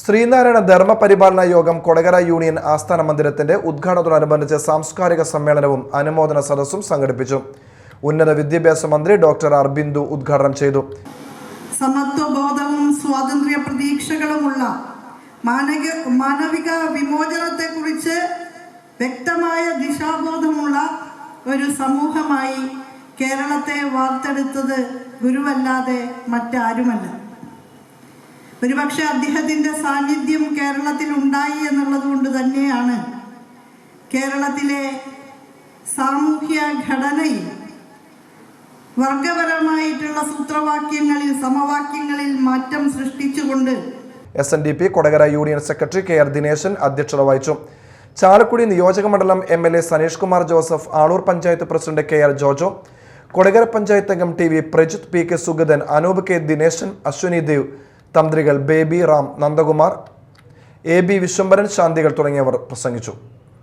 ശ്രീനാരായണ ധർമ്മ പരിപാലന യോഗം കൊടകര യൂണിയൻ ആസ്ഥാന മന്ദിരത്തിന്റെ ഉദ്ഘാടനത്തോടനുബന്ധിച്ച് സാംസ്കാരിക സമ്മേളനവും അനുമോദന സദസ്സും സംഘടിപ്പിച്ചു. ഉന്നത വിദ്യാഭ്യാസ മന്ത്രി ഡോക്ടർ ആർ. ബിന്ദു ഉദ്ഘാടനം ചെയ്തു. സമത്വബോധവും സ്വാതന്ത്ര്യ പ്രതീക്ഷകളുമുള്ള മാനവിക മാനവിക വിമോചനത്തെക്കുറിച്ച് വ്യക്തമായ ദിശാബോധമുള്ള ഒരു സമൂഹമായി കേരളത്തെ വാർത്തെടുത്തത് ഗുരുവല്ലാതെ മറ്റാരുമല്ല. ഒരുപക്ഷെ അദ്ദേഹത്തിന്റെ സാന്നിധ്യം കേരളത്തിൽ ഉണ്ടായി എന്നുള്ളത് കൊണ്ട് തന്നെയാണ് കേരളത്തിലെ സാമൂഹ്യ ഘടനയിൽ വർഗപരമായിട്ടുള്ള സൂത്രവാക്യങ്ങളിൽ സമവാക്യങ്ങളിൽ മാറ്റം സൃഷ്ടിച്ചുകൊണ്ട് S N D P Kodakara union secretary K R Dineshan അധ്യക്ഷത വഹിച്ചു. ചാലക്കുടി നിയോജക മണ്ഡലം M L A Saneesh Kumar Joseph Aloor panchayat president K R Jojo Kodakara panchayat അംഗം T V Prajith P K Sugathan Anoop K Dineshan Ashwini Dev തന്ത്രികൾ Baby Ram Nandakumar A B Vishwambharan ശാന്തികൾ തുടങ്ങിയവർ പ്രസംഗിച്ചു.